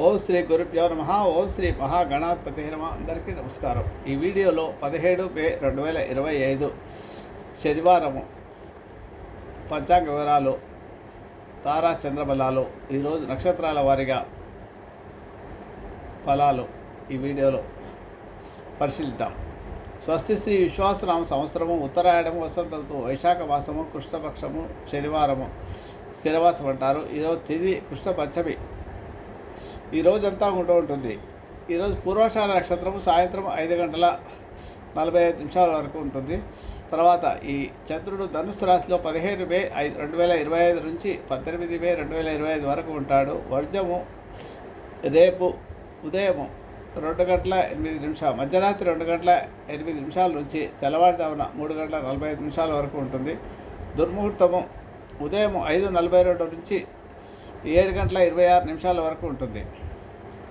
ఓం శ్రీ గురుభ్యో నమ. ఓం శ్రీ మహాగణాధిపతి నమ. అందరికీ నమస్కారం. ఈ వీడియోలో పదిహేడు మే రెండు వేల ఇరవై ఐదు శనివారము. పంచాంగ వివరాలు తారా చంద్రబలాలు ఈరోజు నక్షత్రాల వారీగా ఫలాలు ఈ వీడియోలో పరిశీలిద్దాం. స్వస్తి శ్రీ విశ్వాసనామ సంవత్సరము ఉత్తరాయణము వసంత వైశాఖ మాసము కృష్ణపక్షము శనివారము స్థిరవాసం అంటారు ఈరోజు తిది కృష్ణ పంచమి ఈ రోజంతా ఉంటూ ఉంటుంది. ఈరోజు పూర్వాషాఢ నక్షత్రము సాయంత్రం ఐదు గంటల నలభై ఐదు నిమిషాల వరకు ఉంటుంది. తర్వాత ఈ చంద్రుడు ధనుసు రాశిలో పదిహేను మే ఐదు రెండు వేల ఇరవై ఐదు నుంచి పద్దెనిమిది మే రెండు వేల ఇరవై ఐదు వరకు ఉంటాడు. వర్జము రేపు ఉదయము రెండు గంటల ఎనిమిది నిమిషాలు మధ్యరాత్రి రెండు గంటల ఎనిమిది నిమిషాల నుంచి తెల్లవారుజామున మూడు గంటల నలభై ఐదు నిమిషాల వరకు ఉంటుంది. దుర్ముహూర్తము ఉదయం ఐదు నలభై రెండు నుంచి ఏడు గంటల ఇరవై ఆరు నిమిషాల వరకు ఉంటుంది.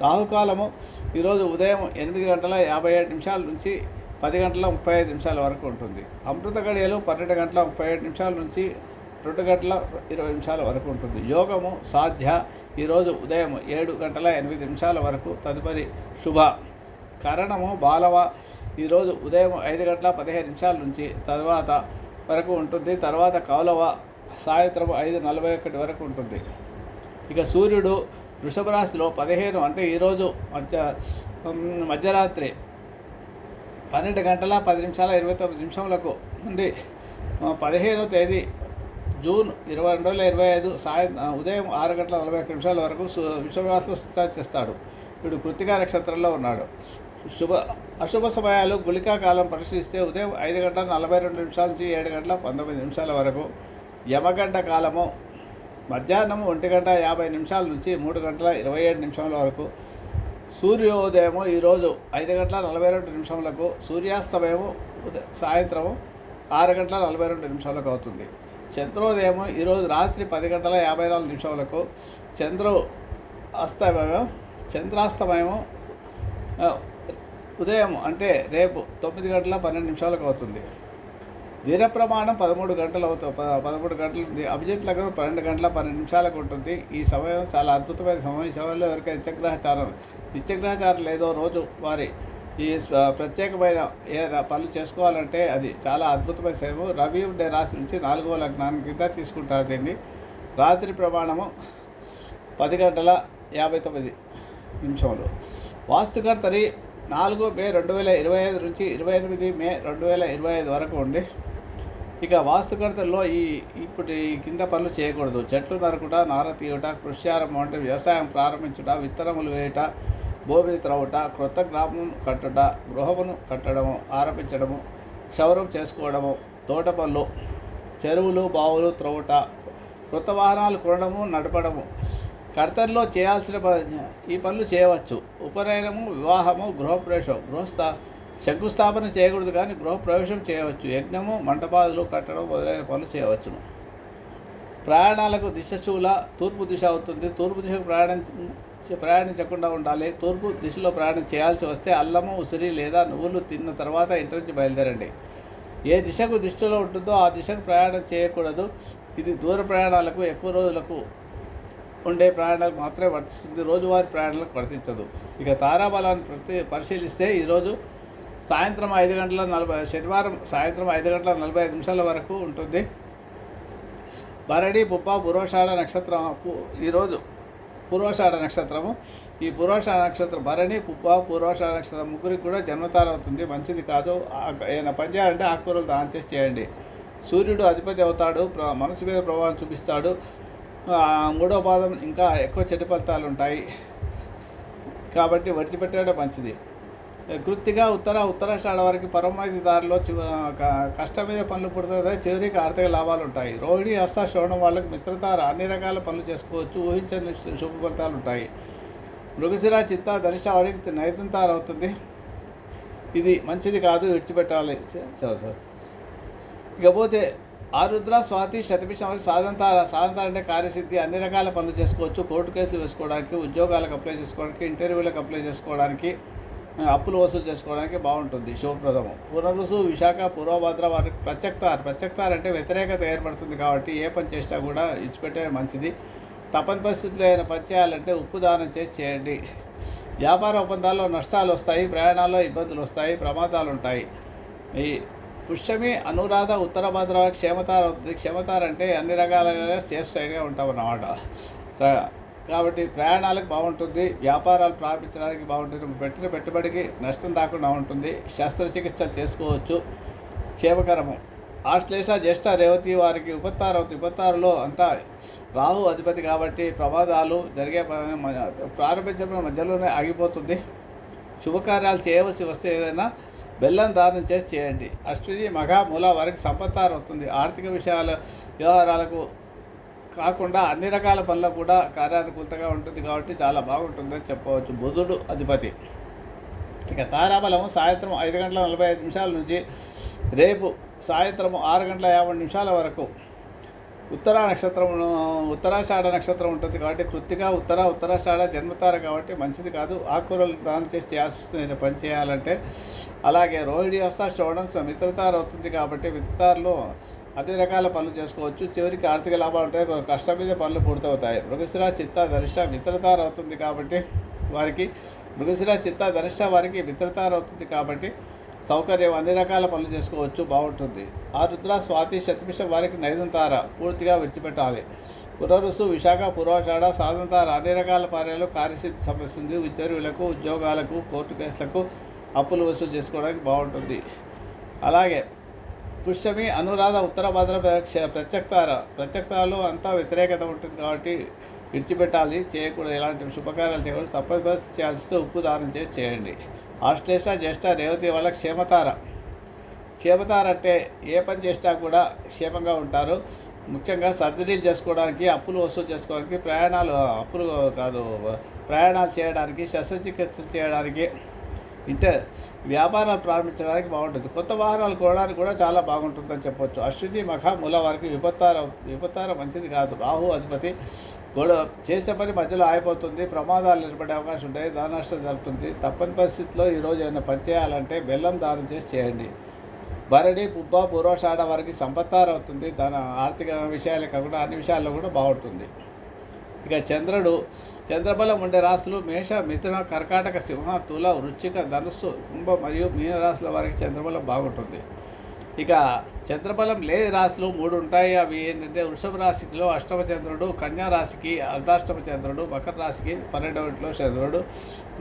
రాహుకాలము ఈరోజు ఉదయం ఎనిమిది గంటల యాభై ఏడు నిమిషాల నుంచి పది గంటల ముప్పై ఐదు నిమిషాల వరకు ఉంటుంది. అమృత గడియలు పన్నెండు గంటల ముప్పై ఏడు నిమిషాల నుంచి రెండు గంటల ఇరవై నిమిషాల వరకు ఉంటుంది. యోగము సాధ్య. ఈరోజు ఉదయం ఏడు గంటల ఎనిమిది నిమిషాల వరకు తదుపరి శుభ. కరణము బాలవ. ఈరోజు ఉదయం ఐదు గంటల పదిహేను నిమిషాల నుంచి తర్వాత వరకు ఉంటుంది. తర్వాత కౌలవ. సాయంత్రం ఐదు నలభై ఒకటి వరకు ఉంటుంది. ఇక సూర్యుడు వృషభ రాశిలో పదిహేను అంటే ఈరోజు మధ్య మధ్యరాత్రి. పన్నెండు గంటల పది నిమిషాల ఇరవై తొమ్మిది నిమిషములకు నుండి పదిహేనో తేదీ జూన్ ఇరవై రెండు వేల ఇరవై ఐదు సాయం ఉదయం ఆరు గంటల నలభై ఒక్క నిమిషాల వరకు సు- వృషభరాశిలో చేస్తాడు. వీడు కృతికా నక్షత్రంలో ఉన్నాడు. శుభ అశుభ సమయాలు గుళికా కాలం పరిశీలిస్తే ఉదయం ఐదు గంటల నలభై రెండు నిమిషాల నుంచి ఏడు గంటల పంతొమ్మిది నిమిషాల వరకు యమగంట కాలము మధ్యాహ్నం ఒంటి గంట యాభై నిమిషాల నుంచి మూడు గంటల ఇరవై ఏడు నిమిషాల వరకు సూర్యోదయము ఈరోజు ఐదు గంటల నలభై రెండు నిమిషములకు సూర్యాస్తమయము ఉద- సాయంత్రము ఆరు గంటల నలభై రెండు నిమిషాలకు అవుతుంది. చంద్రోదయము ఈరోజు రాత్రి పది గంటల యాభై నాలుగు నిమిషములకు చంద్ర అస్తమయం చంద్రాస్తమయము ఉదయం అంటే రేపు తొమ్మిది గంటల పన్నెండు నిమిషాలకు అవుతుంది. దిన ప్రమాణం పదమూడు గంటలు అవుతుంది పదమూడు గంటలు ఉంది. అభిజిత్ లగ్నం పన్నెండు గంటల పన్నెండు నిమిషాలకు ఉంటుంది. ఈ సమయం చాలా అద్భుతమైన సమయం. ఈ సమయంలో ఎవరికైనా నిత్యగ్రహచారం నిత్యగ్రహచారం లేదో రోజు వారి ఈ ప్రత్యేకమైన ఏ పనులు చేసుకోవాలంటే అది చాలా అద్భుతమైన సమయం. రవి ఉండే రాశి నుంచి నాలుగవ లగ్నాన్ని కింద తీసుకుంటారు దీన్ని. రాత్రి ప్రమాణము పది గంటల యాభై తొమ్మిది నిమిషంలో వాస్తుకర్తరి నాలుగు మే రెండు వేల ఇరవై ఐదు నుంచి ఇరవై ఎనిమిది మే రెండు వేల ఇరవై ఐదు వరకు ఉండి ఇక వాస్తుకర్తల్లో ఈ ఇప్పుడు ఈ కింద పనులు చేయకూడదు. చెట్లు నరకుట నార తీయుట కృష్యారంభం అంటే వ్యవసాయం ప్రారంభించుట విత్తనములు వేయుట భూమిని త్రవ్వుట క్రొత్త గ్రామం కట్టుట గృహమును కట్టడము ఆరంభించడము క్షౌరం చేసుకోవడము తోట పనులు చెరువులు బావులు త్రవ్వుట క్రొత్త వాహనాలు కొనడము నడపడము. కర్తల్లో చేయాల్సిన ప- ఈ పనులు చేయవచ్చు. ఉపనయనము వివాహము గృహప్రవేశం గృహస్థ శంకుస్థాపన చేయకూడదు కానీ గృహప్రవేశం చేయవచ్చు. యజ్ఞము మంటపాదులు కట్టడం మొదలైన పనులు చేయవచ్చును. ప్రయాణాలకు దిశశూల తూర్పు దిశ అవుతుంది. తూర్పు దిశకు ప్రయాణం ప్రయాణించకుండా ఉండాలి. తూర్పు దిశలో ప్రయాణం చేయాల్సి వస్తే అల్లము ఉసిరి లేదా నువ్వులు తిన్న తర్వాత ఇంటి నుంచి బయలుదేరండి. ఏ దిశకు దిష్టిలో ఉంటుందో ఆ దిశకు ప్రయాణం చేయకూడదు. ఇది దూర ప్రయాణాలకు ఎక్కువ రోజులకు ఉండే ప్రయాణాలకు మాత్రమే వర్తిస్తుంది. రోజువారీ ప్రయాణాలకు వర్తించదు. ఇక తారాబలాన్ని ప్రతి పరిశీలిస్తే ఈరోజు సాయంత్రం ఐదు గంటల నలభై శనివారం సాయంత్రం ఐదు గంటల నలభై ఐదు నిమిషాల వరకు ఉంటుంది. భరణి పుప్ప పురోషాఢ నక్షత్రం. ఈరోజు పూర్వషాఢ నక్షత్రము. ఈ పూర్వషాఢ నక్షత్రం భరణి పుప్ప పూర్వషాఢ నక్షత్రం ముగ్గురికి కూడా జన్మతార అవుతుంది మంచిది కాదు. ఏదైనా ఏమైనా పని చేయాలంటే ఆకుకూరలు దానం చేసి చేయండి. సూర్యుడు అధిపతి అవుతాడు. ప్ర- మనసు మీద ప్రభావం చూపిస్తాడు. మూడో పాదం ఇంకా ఎక్కువ చెడు ఫలితాలు ఉంటాయి. కాబట్టి వడిచిపెట్టడం మంచిది. కృత్తిగా ఉత్తర ఉత్తరాషాఢ వరకు పరమైది దారిలో చి- క- కష్టం మీద పనులు పుడుతుంది చివరికి ఆర్థిక లాభాలు ఉంటాయి. రోహిణి హస్త శ్రవణం వాళ్ళకి మిత్రతార అన్ని రకాల పనులు చేసుకోవచ్చు ఊహించని శుభ ఫలితాలు ఉంటాయి. మృగశిర చిత్త ధనిష వారికి నైతుంతార అవుతుంది ఇది మంచిది కాదు విడిచిపెట్టాలి. స- స- స- ఇకపోతే ఆరుద్ర స్వాతి శతభిషం వరకు సాధంతార సాధంతార అంటే కార్యసిద్ధి అన్ని రకాల పనులు చేసుకోవచ్చు. కోర్టు కేసులు వేసుకోవడానికి ఉద్యోగాలకు అప్లై చేసుకోవడానికి ఇంటర్వ్యూలకు అప్లై చేసుకోవడానికి. అప్పులు వసూలు చేసుకోవడానికి బాగుంటుంది శుభప్రదము. పునరుసు విశాఖ పూర్వభద్ర వారికి ప్రత్యక్తార్ ప్రత్యక్తార్ అంటే వ్యతిరేకత ఏర్పడుతుంది కాబట్టి ఏ పని చేసినా కూడా ఇచ్చిపెట్టే మంచిది. తప్పని పరిస్థితుల్లో ఏదైనా పని చేయాలంటే ఉప్పు దానం చేసి చేయండి. వ్యాపార ఒప్పందాల్లో నష్టాలు వస్తాయి ప్రయాణాల్లో ఇబ్బందులు వస్తాయి ప్రమాదాలు ఉంటాయి ఈ పుష్యమి అనురాధ ఉత్తర భద్ర క్షేమతార అవుతుంది క్షేమతార అంటే అన్ని రకాలుగా సేఫ్ సైడ్గా ఉంటాం అన్నమాట కాబట్టి ప్రయాణాలకు బాగుంటుంది వ్యాపారాలు ప్రారంభించడానికి బాగుంటుంది పెట్టిన పెట్టుబడికి నష్టం రాకుండా ఉంటుంది శస్త్రచికిత్సలు చేసుకోవచ్చు క్షేమకరము. ఆశ్లేష జ్యేష్ఠ రేవతి వారికి ఉపత్తారు అవుతుంది ఉపత్తారులో అంతా రాహు అధిపతి కాబట్టి ప్రమాదాలు జరిగే మ- ప్రారంభించిన మధ్యలోనే ఆగిపోతుంది. శుభకార్యాలు చేయవలసి వస్తే ఏదైనా బెల్లం దానం చేసి చేయండి. అశ్విని మఘ మూల వారికి సంపత్తారు అవుతుంది ఆర్థిక విషయాల వ్యవహారాలకు కాకుండా అన్ని రకాల పనులకు కూడా కార్యానుకూలతగా ఉంటుంది కాబట్టి చాలా బాగుంటుందని చెప్పవచ్చు బుధుడు అధిపతి. ఇక తారాబలము సాయంత్రం ఐదు గంటల నలభై ఐదు నిమిషాల నుంచి రేపు సాయంత్రం ఆరు గంటల యాభై నిమిషాల వరకు ఉత్తరా నక్షత్రం ఉత్తరాషాఢ నక్షత్రం ఉంటుంది కాబట్టి కృత్తిగా ఉత్తర ఉత్తరాషాఢ జన్మతార కాబట్టి మంచిది కాదు. ఆకుకూరలు దానం చేసి చేయాల్సి పని చేయాలంటే అలాగే రోహిణి హస్త శ్రవణం మిత్రతార అవుతుంది కాబట్టి మిత్రతారలో అన్ని రకాల పనులు చేసుకోవచ్చు. చివరికి ఆర్థిక లాభాలు ఉంటాయి. కొంత కష్టం మీద పనులు పూర్తవుతాయి. మృగశిర చిత్త ధనిష్ట మిత్రతార అవుతుంది కాబట్టి వారికి మృగశిర చిత్త ధనిష్ట వారికి మిత్రతార అవుతుంది కాబట్టి సౌకర్యం అన్ని రకాల పనులు చేసుకోవచ్చు. బాగుంటుంది. ఆ రుద్ర స్వాతి శతమిషం వారికి నైదంతార పూర్తిగా విడిచిపెట్టాలి. పునరుసు విశాఖ పూర్వాషాఢ సాధంతార అన్ని రకాల కార్యాలు కార్యసిద్ధి సమస్య ఉద్యోగులకు ఉద్యోగాలకు కోర్టు కేసులకు అప్పులు వసూలు చేసుకోవడానికి బాగుంటుంది. అలాగే పుష్యమి అనురాధ ఉత్తర భద్ర ప్రత్యక్తార ప్రత్యక్తారలో అంతా వ్యతిరేకత ఉంటుంది కాబట్టి విడిచిపెట్టాలి చేయకూడదు. ఎలాంటి శుభకార్యాలు చేయకూడదు. తప్పనిసరి చేయాల్సి ఉప్పు దానం చేసి చేయండి. ఆశ్లేష జ్యేష్ఠ రేవతి వల్ల క్షేమతార. క్షేమతార అంటే ఏ పని చేసినా కూడా క్షేమంగా ఉంటారు. ముఖ్యంగా సర్జరీలు చేసుకోవడానికి అప్పులు వసూలు చేసుకోవడానికి ప్రయాణాలు అప్పులు కాదు ప్రయాణాలు చేయడానికి శస్త్రచికిత్సలు చేయడానికి ఇంటే వ్యాపారాలు ప్రారంభించడానికి బాగుంటుంది. కొత్త వాహనాలు కొనడానికి కూడా చాలా బాగుంటుందని చెప్పొచ్చు. అశ్విని మఖ మూల వారికి విపత్తార విపత్తార మంచిది కాదు. రాహు అధిపతి గొడవ చేసే పని మధ్యలో ఆగిపోతుంది. ప్రమాదాలు ఏర్పడే అవకాశం ఉంటాయి దానష్టం జరుగుతుంది. తప్పని పరిస్థితిలో ఈరోజు ఏమైనా పని చేయాలంటే బెల్లం దానం చేసి చేయండి. భరణి పుబ్బ పూర్వషాఢ వారికి సంపత్తారవుతుంది. దాని ఆర్థిక విషయాలే కాకుండా అన్ని విషయాల్లో కూడా బాగుంటుంది. ఇక చంద్రుడు చంద్రబలం ఉండే రాశులు మేష మిథున కర్కాటక సింహ తుల వృచ్చిక ధనుస్సు కుంభ మరియు మీన రాశుల వారికి చంద్రబలం బాగుంటుంది. ఇక చంద్రబలం లేని రాశులు మూడు ఉంటాయి. అవి ఏంటంటే వృషభ రాశిలో అష్టమ చంద్రుడు కన్యా రాశికి అర్ధాష్టమ చంద్రుడు మకర రాశికి పన్నెండవ ఇంట్లో చంద్రుడు.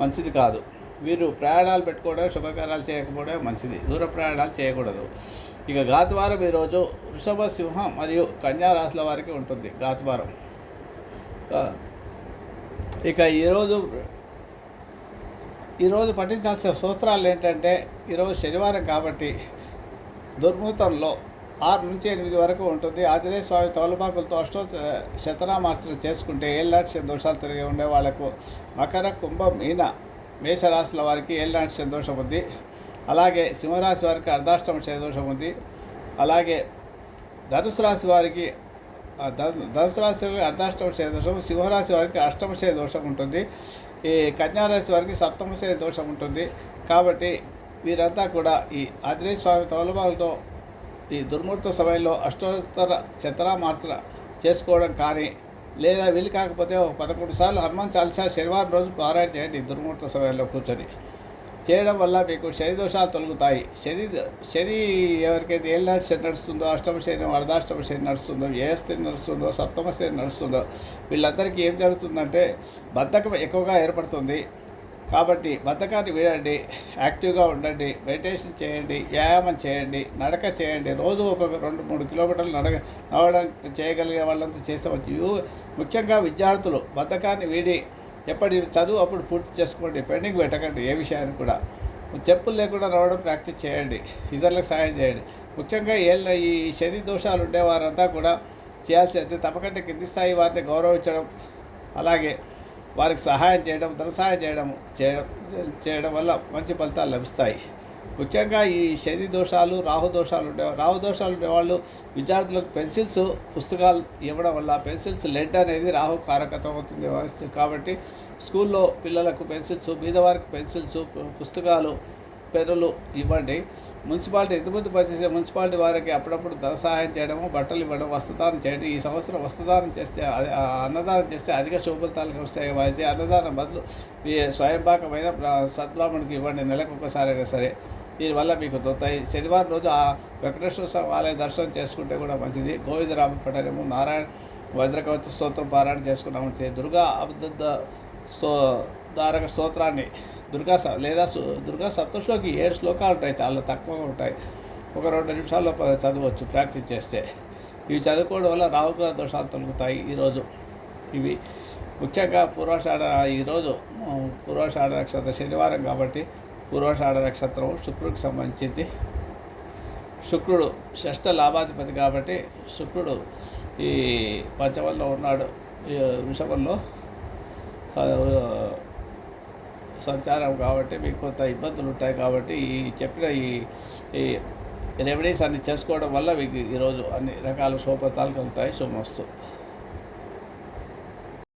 మంచిది కాదు. వీరు ప్రయాణాలు పెట్టుకోవడం శుభకార్యాలు చేయకపోవడం మంచిది. దూర ప్రయాణాలు చేయకూడదు. ఇక గాతువారం ఈరోజు వృషభ సింహం మరియు కన్యా రాశుల వారికి ఉంటుంది గాతువారం ఇక ఈరోజు ఈరోజు పఠించాల్సిన సూత్రాలు ఏంటంటే ఈరోజు శనివారం కాబట్టి దుర్ముహూర్తంలో ఆరు నుంచి ఎనిమిది వరకు ఉంటుంది. ఆంజనేయ స్వామి తోలపాకులతో అష్టో శతనామార్చన చేసుకుంటే ఏళ్ళనాటి దోషాలు తిరిగి ఉండే వాళ్ళకు మకర కుంభ మీన మేషరాశుల వారికి ఏళ్ళనాటి దోషం ఉంది. అలాగే సింహరాశి వారికి అర్ధాష్టమ దోషం ఉంది. అలాగే ధనుసు రాశి వారికి ధనుసు రాశి వారికి అర్ధాష్టమ దోషం సింహరాశి వారికి అష్టమ దోషం ఉంటుంది. ఈ కన్యారాశి వారికి సప్తమ దోషం ఉంటుంది. కాబట్టి వీరంతా కూడా ఈ ఆంజనేయ స్వామి తౌలబాలతో ఈ దుర్ముహూర్త సమయంలో అష్టోత్తర శతనామార్చన చేసుకోవడం కానీ లేదా వీలు కాకపోతే ఒక పదకొండు సార్లు హనుమాన్ చాలీసా శనివారం రోజు పారాయణ చేయండి ఈ దుర్ముహూర్త సమయంలో కూర్చొని. చేయడం వల్ల మీకు శని దోషాలు తొలగుతాయి. శని శని ఎవరికైతే ఏళ్ళనాటి శని నడుస్తుందో అష్టమ శని అర్ధాష్టమ శని నడుస్తుందో ఏ స్థితి నడుస్తుందో సప్తమ శని నడుస్తుందో వీళ్ళందరికీ ఏం జరుగుతుందంటే బద్ధకం ఎక్కువగా ఏర్పడుతుంది. కాబట్టి బద్ధకాన్ని వీడండి యాక్టివ్గా ఉండండి మెడిటేషన్ చేయండి వ్యాయామం చేయండి నడక చేయండి. రోజు ఒక రెండు మూడు కిలోమీటర్లు నడక నడవడం చేయగలిగే వాళ్ళంతా చేసేవచ్చు ముఖ్యంగా విద్యార్థులు బద్ధకాన్ని వీడి ఎప్పటి చదువు అప్పుడు పూర్తి చేసుకోండి పెండింగ్ పెట్టకండి ఏ విషయాన్ని కూడా. చెప్పులు లేకుండా రావడం ప్రాక్టీస్ చేయండి ఇతరులకు సహాయం చేయండి. ముఖ్యంగా ఏళ్ళ ఈ శని దోషాలు ఉండే వారంతా కూడా చేయాల్సింది తప్పకంటే కింది స్థాయి వారిని గౌరవించడం అలాగే వారికి సహాయం చేయడం ధన సహాయం చేయడం చేయడం చేయడం వల్ల మంచి ఫలితాలు లభిస్తాయి. ముఖ్యంగా ఈ శని దోషాలు రాహు దోషాలు ఉండే రాహు దోషాలు ఉండేవాళ్ళు విద్యార్థులకు పెన్సిల్స్ పుస్తకాలు ఇవ్వడం వల్ల పెన్సిల్స్ లెడ్ అనేది రాహు కారకత్వం అవుతుంది కాబట్టి స్కూల్లో పిల్లలకు పెన్సిల్స్ బీదవారికి పెన్సిల్స్ పుస్తకాలు పెరులు ఇవ్వండి. మున్సిపాలిటీ ఇంతకుముందు పనిచేసే మున్సిపాలిటీ వారికి అప్పుడప్పుడు ధన సహాయం చేయడము బట్టలు ఇవ్వడం వస్త్రదానం చేయడం ఈ సంవత్సరం వస్త్రదానం చేస్తే ఆ అన్నదానం చేస్తే అధిక శుభఫలితాలు వస్తాయి. అయితే అన్నదానం బదులు ఈ స్వయంపాకమైన బ్రా- ఇవ్వండి. నెలకు ఒకసారైనా సరే. దీనివల్ల మీకు దొరుకుతాయి. శనివారం రోజు ఆ వెంకటేశ్వర స్వామి ఆలయ దర్శనం చేసుకుంటే కూడా మంచిది. గోవిందరామ పఠనము నారాయణ వజ్రకవచ స్తోత్రం పారాయణ చేసుకున్నాము. దుర్గా అబద్ధ స్తో దారక స్తోత్రాన్ని దుర్గా స- లేదా సు- దుర్గా సప్తశ్లోకి ఏడు శ్లోకాలు ఉంటాయి చాలా తక్కువగా ఉంటాయి. ఒక రెండు నిమిషాల్లో చదవచ్చు ప్రాక్టీస్ చేస్తే. ఇవి చదువుకోవడం వల్ల రాహుగ్రహ దోషాలు తొలగుతాయి ఈరోజు. ఇవి ముఖ్యంగా పూర్వాషాఢ ఈరోజు ఆ, పూర్వాషాఢ నక్షత్రం శనివారం కాబట్టి పూర్వాషాఢ నక్షత్రం శుక్రుడికి సంబంధించింది. శుక్రుడు షష్ఠ లాభాధిపతి కాబట్టి శుక్రుడు ఈ పంచమంలో ఉన్నాడు ఈ వృషభంలో. సంచారం కాబట్టి మీకు కొంత ఇబ్బందులు ఉంటాయి కాబట్టి ఈ చెప్పిన ఈ ఈ రెమెడీస్ అన్ని చేసుకోవడం వల్ల మీకు ఈరోజు అన్ని రకాల శుభఫలితాలు కలుగుతాయి. శుభమస్తు.